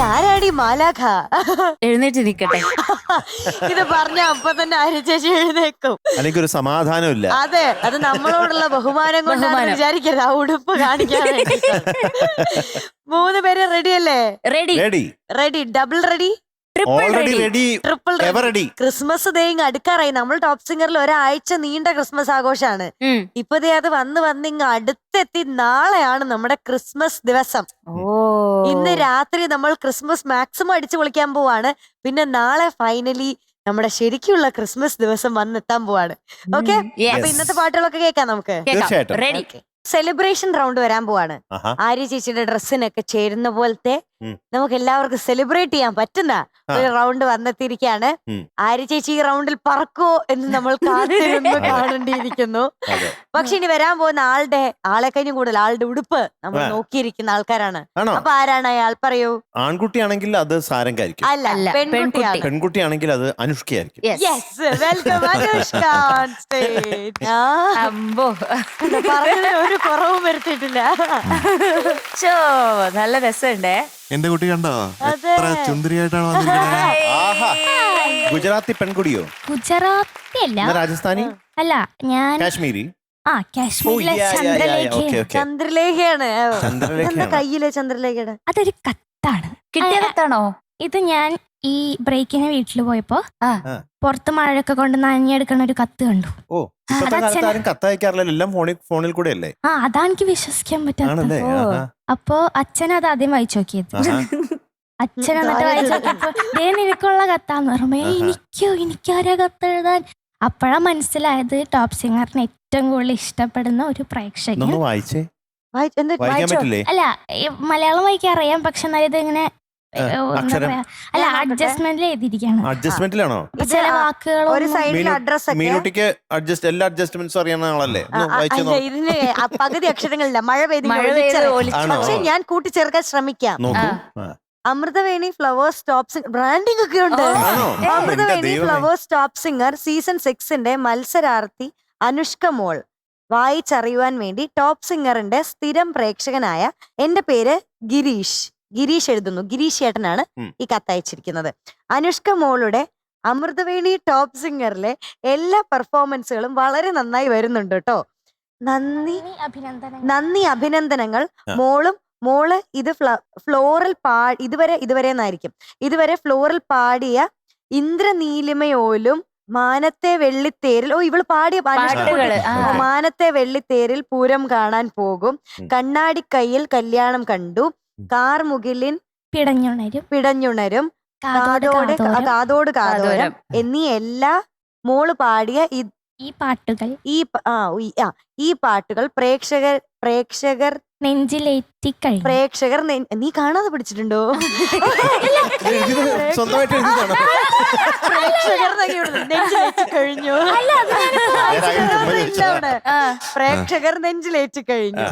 ഇതാരാടി മാലാഖ? എഴുന്നേറ്റ് നിക്കട്ടെ ഇത് പറഞ്ഞ അപ്പൊ തന്നെ ആര്യ എഴുന്നേക്കും. അല്ലെങ്കിൽ ഒരു സമാധാനമില്ല. അതെ അത് നമ്മളോടുള്ള ബഹുമാനം കൊണ്ടാണ്. വിചാരിക്കരുത്. ആ ഉടുപ്പ് കാണിക്കാൻ മൂന്ന് പേര് റെഡി അല്ലേ? Ready ready ready double ready already ready triple ever ready Christmas ദേ ഇങ്ങ് അടുക്കാറായി. നമ്മൾ ടോപ്പ് സിംഗറിൽ ഒരാഴ്ച നീണ്ട ക്രിസ്മസ് ആഘോഷമാണ് ഇപ്പൊ ദേ അത് വന്ന് വന്ന് ഇങ്ങ് അടുത്തെത്തി നാളെയാണ് നമ്മുടെ ക്രിസ്മസ് ദിവസം. ഓ. ഇന്ന് രാത്രി നമ്മൾ ക്രിസ്മസ് മാക്സിമം അടിച്ചു പൊളിക്കാൻ പോവാണ്. പിന്നെ നാളെ ഫൈനലി നമ്മുടെ ശരിക്കുള്ള ക്രിസ്മസ് ദിവസം വന്നെത്താൻ പോവാണ്. ഓക്കെ. അപ്പൊ ഇന്നത്തെ പാട്ടുകളൊക്കെ കേൾക്കാം നമുക്ക്. തീർച്ചയായിട്ടും. സെലിബ്രേഷൻ റൗണ്ട് വരാൻ പോവാണ്. ആര്യ ചേച്ചിയുടെ ഡ്രസ്സിനൊക്കെ ചേരുന്ന പോലത്തെ. നമുക്ക് എല്ലാവർക്കും സെലിബ്രേറ്റ് ചെയ്യാൻ പറ്റുന്ന ഒരു റൗണ്ട് വന്നെത്തിയിരിക്കുകയാണ് ഉം. ആര്യ ചേച്ചി ഈ റൗണ്ടിൽ പറക്കോ എന്ന് നമ്മൾ കാത്തിരുന്ന്. കാണേണ്ടിയിരിക്കുന്നു. പക്ഷെ ഇനി വരാൻ പോകുന്ന ആളുടെ ആളെ കഴിഞ്ഞു കൂടുതൽ ആളുടെ ഉടുപ്പ് നമ്മൾ നോക്കിയിരിക്കുന്ന ആൾക്കാരാണ്. അപ്പൊ ആരാണ് അയാൾ? പറയൂ. ആൺകുട്ടിയാണെങ്കിൽ അത് സാരംഗായിരിക്കും. അല്ല അല്ല, പെൺകുട്ടിയാണ് പെൺകുട്ടിയാണെങ്കിൽ അത് അനുഷ്കയായിരിക്കും. വെൽക്കം അനുഷ്ക ഒരു കുറവും വരുത്തിയിട്ടില്ല. നല്ല രസമുണ്ടേ. എന്റെ കുട്ടി കണ്ടോ? എത്ര ചുന്ദരിയായിട്ടാണ് വന്നിരിക്കുന്നത്. ആഹാ. ഗുജറാത്തി പെൺകുടിയോ? ഗുജറാത്തി അല്ല രാജസ്ഥാനി? അല്ല ഞാൻ കാശ്മീരി? ആ കാശ്മീരിലെ ചന്ദ്രലേഖ. ചന്ദ്രലേഖയാണ്. കയ്യിലെ ചന്ദ്രലേഖയുടെ. അതൊരു കത്താണ്. കിട്ടിയതാണോ ഇത് ഞാൻ ഈ ബ്രേക്കിന് വീട്ടിൽ പോയപ്പോ. പുറത്ത് മഴയൊക്കെ കൊണ്ട് നനഞ്ഞെടുക്കണ ഒരു കത്ത് കണ്ടു ഓ ഇപ്പത്തെ അതച്ഛന്. കാലത്ത് ആരും കത്തയക്കാറില്ലല്ലോ എല്ലാം ഫോണിൽ ഫോണിൽ കൂടെ അല്ലേ ആ അതാ എനിക്ക് വിശ്വസിക്കാൻ പറ്റാത്ത ആണല്ലേ ആഹാ. അപ്പൊ അച്ഛൻ അത് ആദ്യം വായിച്ചു നോക്കിയത് ആഹാ. അച്ഛൻ എന്നിട്ട് വായിച്ചു നോക്കിയപ്പോ ദേ നിനക്കുള്ള കത്താന്ന് പറയുമ്പോ ആഹാ. എനിക്കോ എനിക്കാരാ കത്ത് എഴുതാൻ അപ്പോഴാ മനസ്സിലായത് ടോപ്പ് സിംഗറിന് ഏറ്റവും കൂടുതൽ ഇഷ്ടപ്പെടുന്ന ഒരു പ്രേക്ഷകൻ ഇതൊന്ന് വായിച്ചേ വായി- എന്താ വായിക്കാൻ വായിച്ചോ? പറ്റില്ലേ അല്ല ഈ മലയാളം വായിക്കാൻ അറിയാം പക്ഷെ എന്നാലും ഇത് അല്ല. അഡ്ജസ്റ്റ്മെന്റിൽ എഴുതിയിരിക്കാണ് അഡ്ജസ്റ്റ്മെന്റിലാണോ? ചില ഒരു സൈഡിൽ അഡ്രസ് ഒക്കെ. മീനുട്ടിക്ക് അഡ്ജസ്റ്റ് എല്ലാ അഡ്ജസ്റ്റ്മെന്റ്സും അറിയുന്ന ആളല്ലേ? ഒന്ന് വായിച്ചു അല്ല, ഇതിന് ആ പകുതി അക്ഷരങ്ങളില്ല. മഴ പെയ്ത് മഴ പെയ്ത് ഒലിച്ചിറങ്ങി. ഒലിച്ചു ആണോ? പക്ഷെ ഞാൻ കൂട്ടിച്ചേർക്കാൻ ശ്രമിക്കാം. നോക്കൂ. ആ. Amruthaveni Flowers top singer branding ഒക്കെ ഉണ്ട്. ഓ. ആണോ? എന്റെ അമൃതവേണി ദൈവമേ. ഫ്ലവേഴ്സ് ടോപ്പ് സിംഗർ സീസൺ സിക്സിന്റെ മത്സരാർത്ഥി അനുഷ്ക മോൾ. വായിച്ചറിയുവാൻ വേണ്ടി ടോപ്പ് സിംഗറിന്റെ സ്ഥിരം പ്രേക്ഷകനായ എന്റെ പേര് ഗിരീഷ്. ഗിരീഷ് എഴുതുന്നു. ഗിരീഷ് ചേട്ടനാണ് ഈ കത്തയച്ചിരിക്കുന്നത് അനുഷ്ക മോളുടെ അമൃതവേണി ടോപ്പ് സിംഗറിലെ എല്ലാ പെർഫോമൻസുകളും വളരെ നന്നായി വരുന്നുണ്ട് കേട്ടോ നന്ദി. അഭിനന്ദന നന്ദി അഭിനന്ദനങ്ങൾ. മോളും മോൾ ഇത് ഫ്ലോറൽ പാ ഇതുവരെ ഇതുവരെ എന്നായിരിക്കും. ഇതുവരെ ഫ്ലോറൽ പാടിയ ഇന്ദ്രനീലിമയോലും മാനത്തെ വെള്ളിത്തേരിൽ ഓ ഇവൾ പാടിയ മാനത്തെ വെള്ളിത്തേരിൽ പൂരം കാണാൻ പോകും. കണ്ണാടിക്കൈയിൽ കല്യാണം കണ്ടു. ഉം. കാർമുകിലിൻ പിടഞ്ഞുണരും. പിടഞ്ഞുണരും. കാതോട് കാതോട് കാതോരം. കാതോട് കാതോരം കാതോരം. എന്നീ എല്ലാ മോൾ പാടിയ ഈ ഈ പാട്ടുകൾ. ഈ ആ ഈ- പാട്ടുകൾ പ്രേക്ഷകർ പ്രേക്ഷകർ നെഞ്ചിലേറ്റി കഴിഞ്ഞു പ്രേക്ഷകർ നെ- നീ കാണാതെ പിടിച്ചിട്ടുണ്ടോ? പ്രേക്ഷകർ നെഞ്ചിലേറ്റി കഴിഞ്ഞു. പ്രേക്ഷകർ നെഞ്ചിലേറ്റി കഴിഞ്ഞു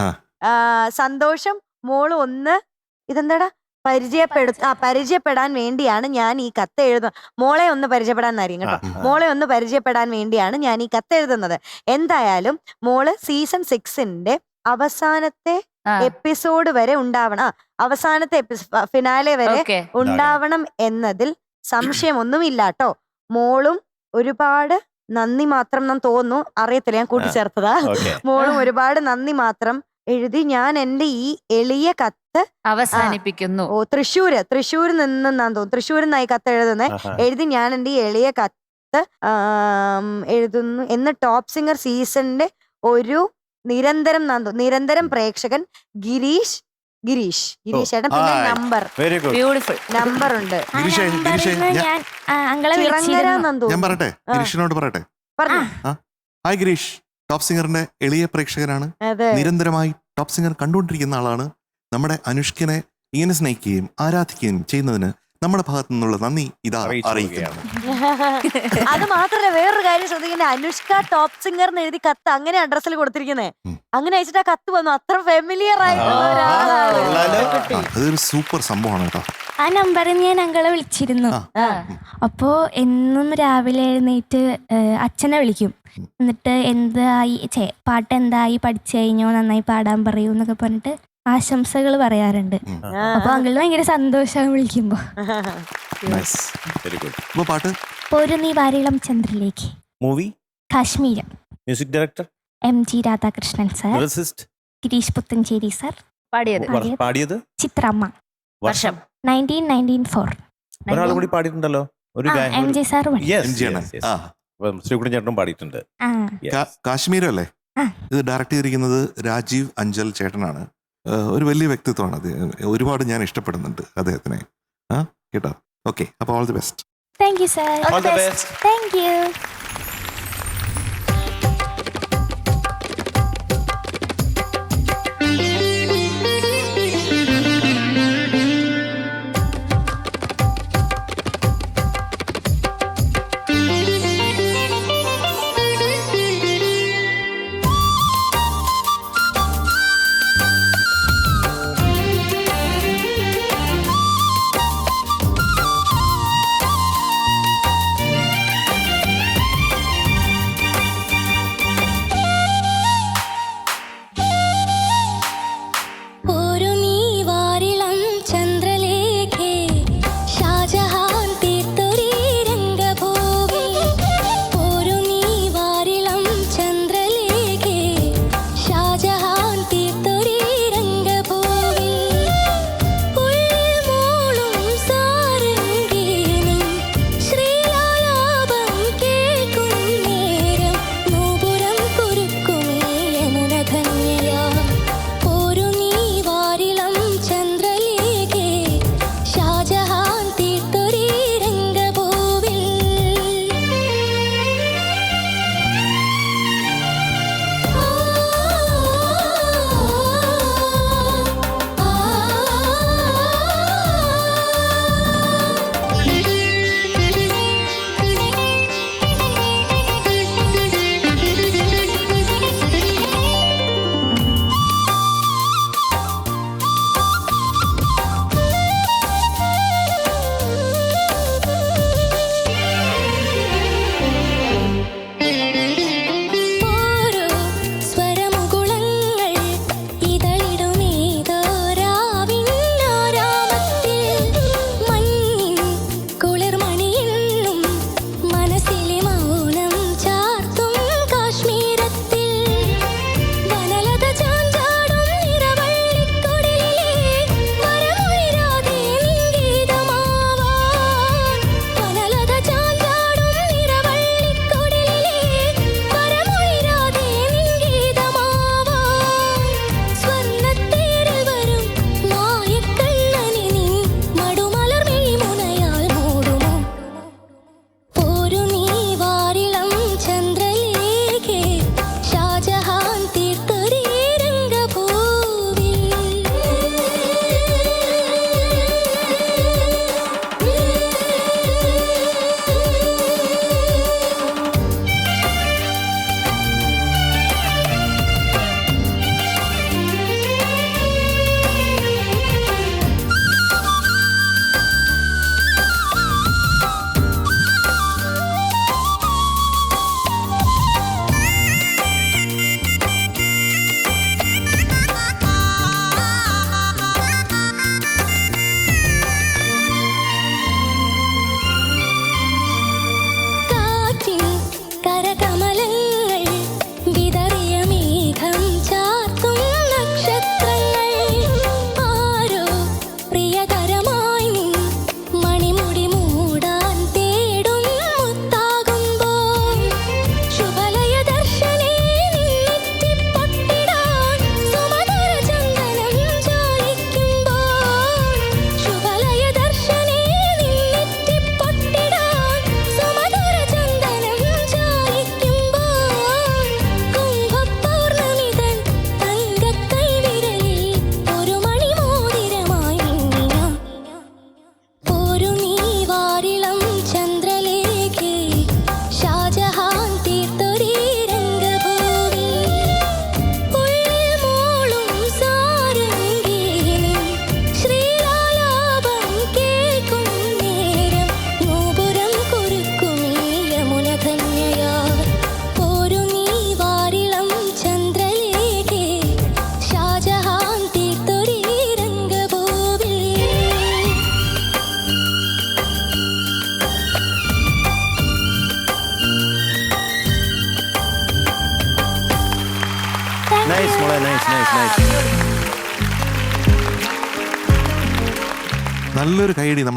സന്തോഷം. മോൾ ഒന്ന് ഇതെന്താടാ? പരിചയപ്പെടുത്ത ആ പരിചയപ്പെടാൻ വേണ്ടിയാണ് ഞാൻ ഈ കത്ത് എഴുതുന്നത്. മോളെ ഒന്ന് പരിചയപ്പെടാൻ അറിയും കേട്ടോ. മോളെ ഒന്ന് പരിചയപ്പെടാൻ വേണ്ടിയാണ് ഞാൻ ഈ കത്ത് എഴുതുന്നത്. എന്തായാലും മോൾ സീസൺ സിക്സിന്റെ അവസാനത്തെ എപ്പിസോഡ് വരെ ഉണ്ടാവണം. അവസാനത്തെ അവസാനത്തെ ഫിനാലെ വരെ ഉണ്ടാവണം എന്നതിൽ സംശയമൊന്നുമില്ല കേട്ടോ. മോളും ഒരുപാട് നന്ദി മാത്രം ഞാൻ തോന്നുന്നു. അറിയത്തില്ല ഞാൻ കൂട്ടിച്ചേർത്തതാ. മോളും ഒരുപാട് നന്ദി മാത്രം എഴുതി ഞാൻ എന്റെ ഈ എളിയ കത്ത് അവസാനിപ്പിക്കുന്നു. ഓ തൃശ്ശൂര് തൃശ്ശൂരിൽ നിന്നാന്ന് തോന്നുന്നു. തൃശ്ശൂരിൽ നിന്നായി കത്ത് എഴുതുന്നത് എഴുതി ഞാൻ എന്റെ ഈ എളിയ കത്ത് എഴുതുന്നു. എന്ന് ടോപ്പ് സിംഗർ സീസണിന്റെ ഒരു നിരന്തരം നിരന്തരം പ്രേക്ഷകൻ ഗിരീഷ് ഗിരീഷ് ഗിരീഷ് ചേട്ടൻ പിന്നെ number. Very good beautiful number ഉണ്ട്. ആ ഗിരീഷേ, ഗിരീഷേ, ഞാൻ- പറയട്ടെ. ഗിരീഷിനോട് പറയട്ടെ? പറഞ്ഞു. ഹായ് ഗിരീഷ്. ടോപ്പ് സിംഗറിന്റെ എളിയ പ്രേക്ഷകനാണ്. നിരന്തരമായി ടോപ്പ് സിംഗർ കണ്ടുകൊണ്ടിരിക്കുന്ന ആളാണ്. നമ്മുടെ അനുഷ്കിനെ ഇങ്ങനെ സ്നേഹിക്കുകയും ആരാധിക്കുകയും ചെയ്യുന്നതിന് നമ്മുടെ ഭാഗത്തു നിന്നുള്ള നന്ദി ഇതാ അറിയിക്കുകയാണ് അത് മാത്രല്ല വേറൊരു കാര്യം ശ്രദ്ധിക്കുന്നത് അനുഷ്ക ടോപ്പ് സിംഗർ എന്ന് എഴുതി കത്ത് അങ്ങനെ അഡ്രസ്സിൽ കൊടുത്തിരിക്കുന്നേ. അങ്ങനെ അയച്ചിട്ട് ആ കത്ത് വന്നു. അത്ര ഫെമിലിയർ ആയിട്ടുള്ള ഒരാളാണ്. അതൊരു സൂപ്പർ സംഭവമാണ് കേട്ടോ. ആ നമ്പറിൽ ഞാൻ അങ്ങളെ വിളിച്ചിരുന്നു. അപ്പോ എന്നും രാവിലെ എഴുന്നേറ്റ് അച്ഛനെ വിളിക്കും. എന്നിട്ട് എന്തായി ചേ പാട്ട് എന്തായി പഠിച്ചു കഴിഞ്ഞോ നന്നായി പാടാൻ പറയൂ എന്നൊക്കെ പറഞ്ഞിട്ട് ആശംസകൾ പറയാറുണ്ട്. അപ്പൊ അങ്കിളിന് ഭയങ്കര സന്തോഷമാണ് വിളിക്കുമ്പോ. നൈസ് വെരി ഗുഡ് പാട്ട്? ഒരു വാരിളം ചന്ദ്രലേക്ക് movie Kashmeeram. Music director M G Radhakrishnan sir lyricist Girish Puthenchery sir പാടിയത്. പാടിയത്? പാടിയത്? ചിത്രമ്മ. വർഷം. നയന്റീൻ നയന്റീൻ ഫോർ ഒരാൾ കൂടി പാടിയിട്ടുണ്ടല്ലോ. ഒരു M J sir Yes, M G ആണ്. yes, yes. ആ. അപ്പം ശ്രീകുട്ടൻ ചേട്ടനും പാടിയിട്ടുണ്ട്. ആ. Yes. കാ- കാശ്മീരം അല്ലേ ആ. ഇത് ഡയറക്ട് ചെയ്തിരിക്കുന്നത് രാജീവ് അഞ്ചൽ ചേട്ടനാണ്. ഏഹ് ഒരു വലിയ വ്യക്തിത്വമാണ് അത്. ഒരുപാട് ഞാൻ ഇഷ്ടപ്പെടുന്നുണ്ട് അദ്ദേഹത്തിനെ. ആ കേട്ടോ? ഓക്കെ അപ്പോൾ all the best thank you sir All the best. Thank you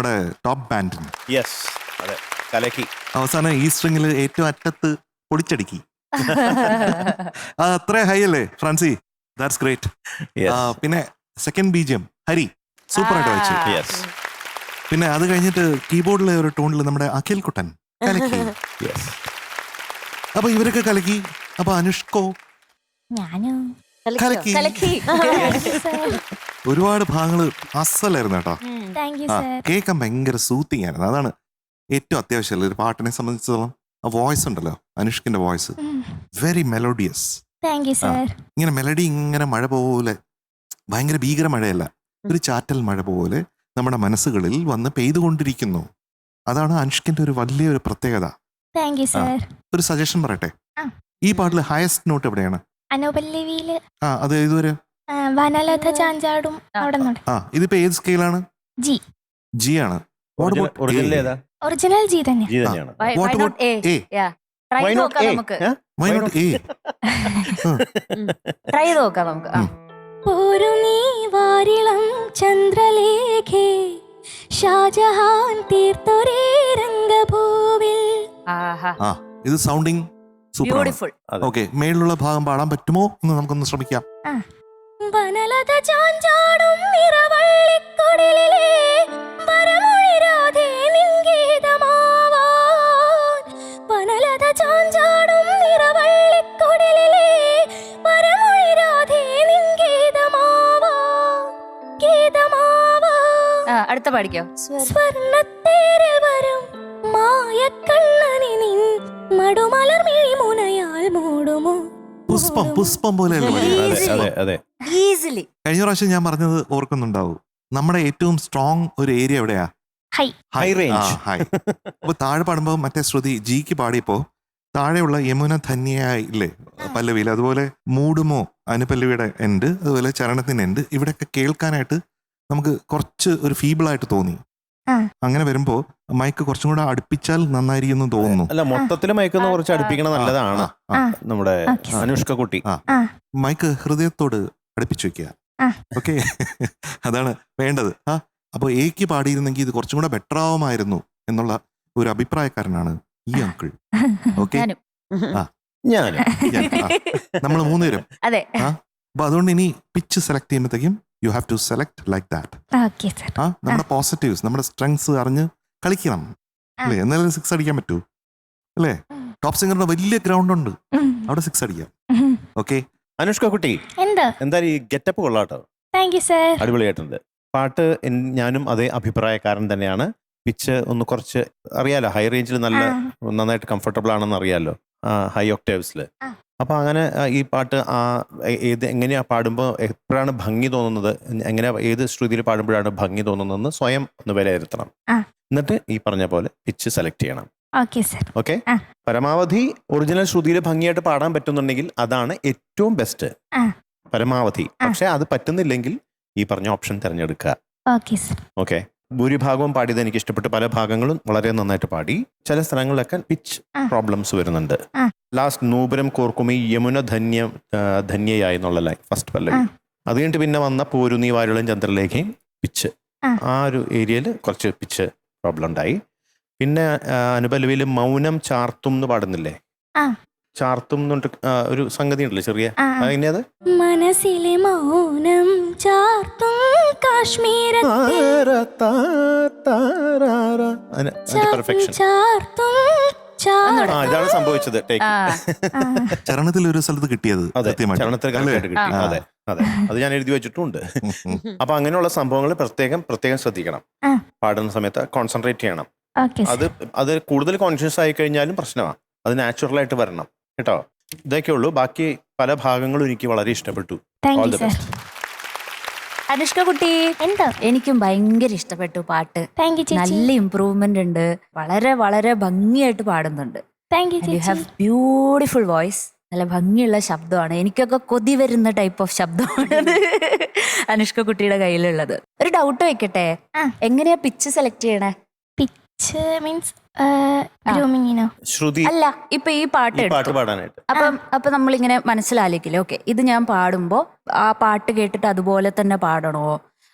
നമ്മുടെ ടോപ്പ് ബാൻഡിന് യെസ് അതെ. കലക്കി. അവസാനം ഈ സ്ട്രിങ്ങിൽ ഏറ്റവും അറ്റത്ത് പൊടിച്ചടിക്കി. ആ അത്ര ഹൈ അല്ലേ ഫ്രാൻസി? ദാറ്റ്സ് ഗ്രേറ്റ് യെസ് പിന്നെ സെക്കൻഡ് ബീജിയം ഹരി. സൂപ്പർ ആയിട്ട് വായിച്ചു യെസ് പിന്നെ അത് കഴിഞ്ഞിട്ട് കീബോർഡിലെ ഒരു ടോണിൽ നമ്മുടെ അഖിൽ കുട്ടൻ കലക്കി. യെസ് അപ്പൊ ഇവരൊക്കെ കലക്കി. അപ്പൊ അനുഷ്കോ ഞാനും? കലക്കി. കലക്കി. ഒരുപാട് ഭാഗങ്ങൾ അസലായിരുന്നു കേട്ടോ. ആ കേൾക്കാൻ ഭയങ്കര സൂത്തിങ് ആയിരുന്നു അതാണ് ഏറ്റവും അത്യാവശ്യമല്ല ഒരു പാട്ടിനെ സംബന്ധിച്ചിടത്തോളം ആ വോയിസ് ഉണ്ടല്ലോ അനുഷ്കിന്റെ വോയിസ് വെരി മെലോഡിയസ് ഇങ്ങനെ മെലഡി ഇങ്ങനെ മഴ പോലെ ഭയങ്കര ഭീകര മഴയല്ല ഒരു ചാറ്റൽ മഴ പോലെ നമ്മുടെ മനസ്സുകളിൽ വന്ന് പെയ്തുകൊണ്ടിരിക്കുന്നു. അതാണ് അനുഷ്കിന്റെ ഒരു വലിയൊരു പ്രത്യേകത. ഒരു സജഷൻ പറയട്ടെ? ഈ പാട്ടിൽ ഹയസ്റ്റ് നോട്ട് എവിടെയാണ്? ആ അത് ഇതുവരെ ആ, വനലത ചാഞ്ചാടും അവിടെ ആ ഇതിപ്പോ ഏത് സ്കെയിലാണ് ജി ജി ആണ് What about ഒറിജിനൽ A? ഏതാ ഒറിജിനൽ ജി തന്നെ ജി തന്നെയാണ് Why- What why about not A? A? Yeah. Try Why not നോക്കാം A? നമുക്ക് ഏ? Why not? A? ട്രൈ നോക്കാം നമുക്ക് ആ. ഒരു നീ വാരിളം ചന്ദ്രലേഖേ ഷാജഹാൻ തീർത്തൊരേ രംഗഭൂവിൽ ആഹാ ആ ഇത് സൗണ്ടിങ് സൂപ്പർ ബ്യൂട്ടിഫുൾ. ഓക്കെ മേളിലുള്ള ഭാഗം പാടാൻ പറ്റുമോ എന്ന് നമുക്കൊന്ന് ശ്രമിക്കാം വനലത ചാഞ്ചാടും നിറവള്ളിക്കുടലിലെ വരമൊഴിരാതെ നിൻഗീതമാവാൻ വനലത ചാഞ്ചാടും നിറവള്ളിക്കുടലിലെ വരമൊഴിരാതെ നിൻഗീതമാവാൻ ഗീതമാവാ ആ, അടുത്ത പാടിക്കോ. സ്വർണത്തേരിൽ വരും മായക്കണ്ണനി നിൻ മടുമലർ മിഴിമുനയാൽ മൂടുമോ? പുഷ്പം പുഷ്പം പോലെയല്ലേ? അതെ അതെ അതെ. ഈസിലി കഴിഞ്ഞ പ്രാവശ്യം ഞാൻ പറഞ്ഞത് ഓർക്കുന്നുണ്ടാവും. നമ്മുടെ ഏറ്റവും സ്ട്രോങ് ഒരു ഏരിയ എവിടെയാ? ഹൈ ഹൈ റേഞ്ച് ഹൈ അപ്പൊ താഴെ പാടുമ്പോൾ മറ്റേ ശ്രുതി ജിക്ക് പാടിയപ്പോ താഴെയുള്ള യമുന ധന്യയായില്ലേ പല്ലവിയിൽ അതുപോലെ മൂടുമോ അനുപല്ലവിയുടെ എൻഡ് അതുപോലെ ചരണത്തിന്റെ എൻഡ് ഇവിടെയൊക്കെ കേൾക്കാനായിട്ട് നമുക്ക് കുറച്ച് ഒരു ഫീബിൾ ആയിട്ട് തോന്നി. ആ. അങ്ങനെ വരുമ്പോ മൈക്ക് കുറച്ചും കൂടെ അടുപ്പിച്ചാൽ നന്നായിരിക്കും എന്ന് തോന്നുന്നു. അല്ല മൊത്തത്തിൽ മയക്ക് കുറച്ച് അടുപ്പിക്കണം നല്ലതാണ്. നമ്മുടെ. അനുഷ്ക കുട്ടി. മൈക്ക് ഹൃദയത്തോട് അടുപ്പിച്ചു വെക്കുക. ഓക്കെ? അതാണ് വേണ്ടത്. ആ അപ്പൊ എക്ക് പാടിയിരുന്നെങ്കിൽ ഇത് കുറച്ചും കൂടെ ബെറ്റർ ആവുമായിരുന്നു എന്നുള്ള ഒരു അഭിപ്രായക്കാരനാണ് ഈ അങ്കിൾ ഓക്കെ? ആ. ഞാൻ നമ്മൾ മൂന്നുപേരും. അതെ. അപ്പൊ അതുകൊണ്ട് ഇനി പിച്ച് സെലക്ട് ചെയ്യുമ്പോഴത്തേക്കും you have to select like that okay sir ആ നമ്മുടെ പോസിറ്റീവ്സ് നമ്മുടെ സ്ട്രെങ്സ് അറിഞ്ഞ് കളിക്കണം. അല്ലേ? എന്നാലും സിക്സ് അടിക്കാൻ പറ്റൂ. അല്ലേ? ടോപ്പ് സിംഗറിന്റെ വലിയ ഗ്രൗണ്ട് ഉണ്ട്. അവിടെ സിക്സ് അടിക്കാം. ഓക്കെ? അനുഷ്ക കുട്ടി. എന്ത് എന്തായാലും ഈ ഗെറ്റപ്പ് കൊള്ളാട്ടോ. താങ്ക് യു സർ അടിപൊളിയായിട്ടുണ്ട്. പാട്ട് എൻ- ഞാനും അതേ അഭിപ്രായക്കാരൻ തന്നെയാണ്. പിച്ച് ഒന്ന് കുറച്ച് അറിയാലോ ഹൈ റേഞ്ചിൽ നല്ല നന്നായിട്ട് കംഫർട്ടബിൾ ആണെന്ന് അറിയാലോ ഹൈ ഒക്ടേവ്സിൽ ആ. അപ്പൊ അങ്ങനെ ആ, ഈ പാട്ട് ആ ഏ- ഏത് എങ്ങനെയാ പാടുമ്പോൾ എപ്പോഴാണ് ഭംഗി തോന്നുന്നത്? എങ്ങനെ ഏത് ശ്രുതിയിൽ പാടുമ്പോഴാണ് ഭംഗി തോന്നുന്നതെന്ന് സ്വയം ഒന്ന് വിലയിരുത്തണം. ആ. എന്നിട്ട് ഈ പറഞ്ഞ പോലെ പിച്ച് സെലക്ട് ചെയ്യണം. ഓക്കെ സർ ഓക്കെ ആ. പരമാവധി ഒറിജിനൽ ശ്രുതിയിൽ ഭംഗിയായിട്ട് പാടാൻ പറ്റുന്നുണ്ടെങ്കിൽ അതാണ് ഏറ്റവും ബെസ്റ്റ് ആ. പരമാവധി. പക്ഷെ അത് പറ്റുന്നില്ലെങ്കിൽ ഈ പറഞ്ഞ ഓപ്ഷൻ തിരഞ്ഞെടുക്കുക. Okay sir. ഓക്കെ. ഭൂരിഭാഗവും പാടിയത് എനിക്ക് ഇഷ്ടപ്പെട്ടു. പല ഭാഗങ്ങളും വളരെ നന്നായിട്ട് പാടി. ചില സ്ഥലങ്ങളിലൊക്കെ പിച്ച് പ്രോബ്ലംസ് വരുന്നുണ്ട്. ലാസ്റ്റ് നൂപുരം കോർക്കുമി യമുന ധന്യ ധന്യയായി എന്നുള്ള ലൈൻ ഫസ്റ്റ് പല്ലവി. അത് കഴിഞ്ഞിട്ട് പിന്നെ വന്ന പോരുന്നീ വാരുളം ചന്ദ്രലേഖയും പിച്ച് ആ. ഒരു ഏരിയയിൽ കുറച്ച് പിച്ച് പ്രോബ്ലം ഉണ്ടായി. പിന്നെ അനുപല്ലവിയിൽ മൗനം ചാർത്തും എന്ന് പാടുന്നില്ലേ. ചാർത്തും ഒരു സംഗതി ഉണ്ടല്ലോ ചെറിയ മനസ്സിലെ മൗനം ചാർത്തും. ആ ഇതാണ് സംഭവിച്ചത് ടേക്ക് ചരണത്തിൽ ഒരു സ്ഥലത്ത് കിട്ടിയത് അതെ അതെ അതെ. അത് ഞാൻ എഴുതി വെച്ചിട്ടുണ്ട്. അപ്പൊ അങ്ങനെയുള്ള സംഭവങ്ങൾ പ്രത്യേകം പ്രത്യേകം ശ്രദ്ധിക്കണം. പാടുന്ന സമയത്ത് കോൺസെൻട്രേറ്റ് ചെയ്യണം. ഓക്കെ അത് അത് കൂടുതൽ കോൺഷ്യസ് ആയി കഴിഞ്ഞാലും പ്രശ്നമാണ് അത് നാച്ചുറലായിട്ട് വരണം. കേട്ടോ? ഇതൊക്കെ ഉള്ളൂ. ബാക്കി പല ഭാഗങ്ങളും എനിക്ക് വളരെ ഇഷ്ടപ്പെട്ടു. താങ്ക് യു സർ അനുഷ്ക കുട്ടി എന്താ? എനിക്കും ഭയങ്കര ഇഷ്ടപ്പെട്ടു പാട്ട്. താങ്ക് യു ചേച്ചി. നല്ല ഇമ്പ്രൂവ്മെന്റ് ഉണ്ട്. വളരെ വളരെ ഭംഗിയായിട്ട് പാടുന്നുണ്ട്. താങ്ക് യു യു ചേച്ചി. ഹാവ് ബ്യൂട്ടിഫുൾ വോയിസ് നല്ല ഭംഗിയുള്ള ശബ്ദമാണ്. എനിക്കൊക്കെ കൊതി വരുന്ന ടൈപ്പ് ഓഫ് ശബ്ദമാണ് അനുഷ്ക കുട്ടിയുടെ കയ്യിലുള്ളത്. ഒരു ഡൗട്ട് വെക്കട്ടെ? ആ. എങ്ങനെയാ പിച്ച് സെലക്ട് ചെയ്യണേ? പിച്ച് മീൻസ് ഗ്രൂമിങ്ങിനോ ശ്രുതി അല്ല ഇപ്പൊ ഈ പാട്ട് ഈ പാട്ട് പാടാനായിട്ട്. അപ്പം അപ്പൊ നമ്മളിങ്ങനെ മനസ്സിലാലേക്കില്ല ഓക്കെ ഇത് ഞാൻ പാടുമ്പോ ആ പാട്ട് കേട്ടിട്ട് അതുപോലെ തന്നെ പാടണോ?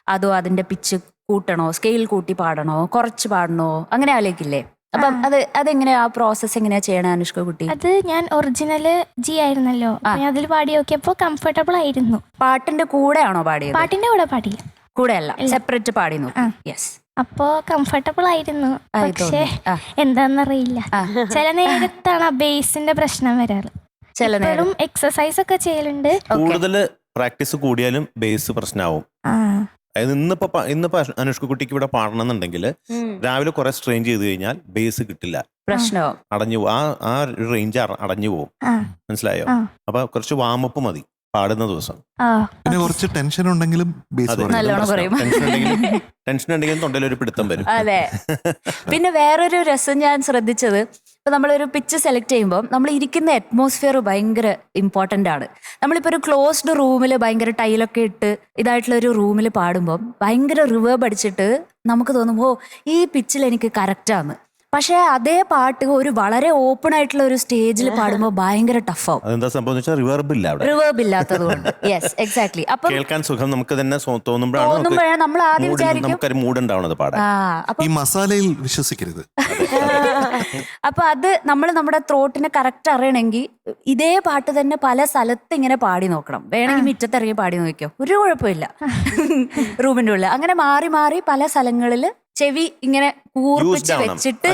അതോ അതിന്റെ പിച്ച് കൂട്ടണോ? സ്കെയിൽ കൂട്ടി പാടണോ? കുറച്ച് പാടണോ? അങ്ങനെ ആലോചിക്കില്ലേ? അപ്പം അത് അതെങ്ങനെയാ? ആ പ്രോസസ് എങ്ങനെയാ ചെയ്യണേ അനുഷ്ക കുട്ടി? അത് ഞാൻ ഒറിജിനൽ ജി ആയിരുന്നല്ലോ. ഞാൻ അതിൽ പാടി നോക്കിയപ്പോ കംഫർട്ടബിൾ ആയിരുന്നു. പാട്ടിന്റെ കൂടെ ആണോ പാടിയത്? പാട്ടിന്റെ കൂടെ പാടില്ല കൂടെ അല്ല സെപ്പറേറ്റ് പാടി നോക്കി. യെസ് അപ്പോ കംഫർട്ടബിൾ ആയിരുന്നു. പക്ഷെ. എന്താന്നറിയില്ല. ചില നേരത്താണ് ആ ബേസിന്റെ പ്രശ്നം വരാറ്. ചില നേരം. ഇപ്പോഴും എക്സസൈസ് ഒക്കെ ചെയ്യലുണ്ട്. കൂടുതൽ പ്രാക്ടീസ് കൂടിയാലും ബേസ് പ്രശ്നമാവും അതായത് ഇന്നിപ്പോ ഇന്നിപ്പോ അനുഷ്ക കുട്ടിക്ക് ഇവിടെ പാടണമെന്നുണ്ടെങ്കിൽ രാവിലെ കുറെ സ്ട്രെയിൻ ചെയ്ത് കഴിഞ്ഞാൽ ബേസ് കിട്ടില്ല. പ്രശ്നമോ അടഞ്ഞു പോകും ആ ആ റേഞ്ച് അടഞ്ഞു പോകും മനസ്സിലായോ. അപ്പൊ കുറച്ച് വാമപ്പ് മതി. പാടുന്ന ദിവസം. പിന്നെ കുറച്ച് ടെൻഷൻ ഉണ്ടെങ്കിലും ബേസ് അതെ. കുറയും. ടെൻഷൻ ഉണ്ടെങ്കിലും ടെൻഷൻ ഉണ്ടെങ്കിലും തൊണ്ടയിൽ ഒരു പിടുത്തം വരും. അതെ. പിന്നെ വേറൊരു രസം ഞാൻ ശ്രദ്ധിച്ചത് ഇപ്പൊ നമ്മളൊരു പിച്ച് സെലക്ട് ചെയ്യുമ്പോൾ നമ്മൾ ഇരിക്കുന്ന അറ്റ്മോസ്ഫിയർ ഭയങ്കര ഇമ്പോർട്ടന്റ് ആണ്. നമ്മളിപ്പോൾ ഒരു ക്ലോസ്ഡ് റൂമിൽ ഭയങ്കര ടൈലൊക്കെ ഇട്ട് ഇതായിട്ടുള്ള ഒരു റൂമിൽ പാടുമ്പോൾ ഭയങ്കര റിവേർബ് അടിച്ചിട്ട് നമുക്ക് തോന്നും ഓ ഈ പിച്ചിൽ എനിക്ക് കറക്റ്റാന്ന് പക്ഷേ അതേ പാട്ട് ഒരു വളരെ ഓപ്പൺ ആയിട്ടുള്ള ഒരു സ്റ്റേജിൽ പാടുമ്പോൾ ഭയങ്കര ടഫാവും അതെന്താ സംഭവം എന്ന് വെച്ചാൽ റിവേർബ് ഇല്ല അവിടെ. റിവേർബ് ഇല്ലാത്തത് കൊണ്ട് യെസ് എക്സാക്ട്ലി അപ്പം കേൾക്കാൻ സുഖം നമുക്ക് തന്നെ തോന്നുമ്പോഴാണ് നമ്മൾ ആദ്യം വിചാരിക്കും നമുക്കൊരു മൂഡ് ഉണ്ടാവണത് പാടാൻ. ഈ മസാലയിൽ വിശ്വസിക്കരുത്. അപ്പൊ അത് നമ്മൾ നമ്മുടെ ത്രോട്ടിനെ കറക്റ്റ് അറിയണമെങ്കിൽ ഇതേ പാട്ട് തന്നെ പല സ്ഥലത്ത് ഇങ്ങനെ പാടി നോക്കണം. വേണമെങ്കിൽ മുറ്റത്തിറങ്ങി പാടി നോക്കിയോ ഒരു കുഴപ്പമില്ല. റൂമിന്റെ ഉള്ളിൽ. അങ്ങനെ മാറി മാറി പല സ്ഥലങ്ങളിൽ ചെവി ഇങ്ങനെ കൂർപ്പിച്ച് വെച്ചിട്ട്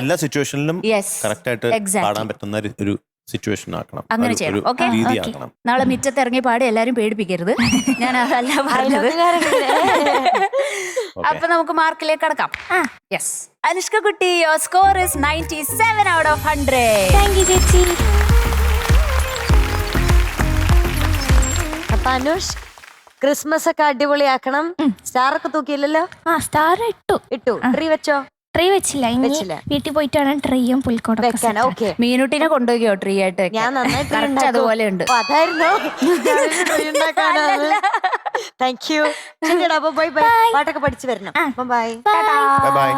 എല്ലാ- സിറ്റുവേഷനിലും കറക്റ്റ് ആയിട്ട്. പാടാൻ പറ്റുന്ന ഒരു- സിറ്റുവേഷൻ ആക്കണം. അങ്ങനെ ചെയ്യണം. നാളെ മിറ്റത്ത് ഇറങ്ങി പാടി എല്ലാരും പേടിപ്പിക്കരുത്. ഞാൻ അതല്ല പറഞ്ഞത്. അപ്പൊ നമുക്ക് മാർക്കിലേക്ക് കടക്കാം. യെസ് അനുഷ്ക കുട്ടി your score is ninety seven out of hundred thank you ചേച്ചി. അപ്പൊ അനുഷ് ക്രിസ്മസ് ഒക്കെ അടിപൊളിയാക്കണം. സ്റ്റാർ ഒക്കെ തൂക്കിയില്ലല്ലോ? ആ സ്റ്റാർ ഇട്ടു. ഇട്ടു. ട്രീ വെച്ചോ? ട്രീ വെച്ചില്ല. ഇനി. വീട്ടിൽ പോയിട്ടാണ് ട്രീയും പുൽക്കോടും വെക്കാൻ ഓക്കെ. മീനുട്ടിനെ കൊണ്ടുപോയോ ട്രീ ആയിട്ട് ഞാൻ നന്നായിട്ട് അതുപോലെ ഉണ്ട് അതായിരുന്നു. താങ്ക് യു ശരിയടാ അപ്പൊ ബൈ ബൈ പാട്ടൊക്കെ പഠിച്ചു വരണം. Bye bye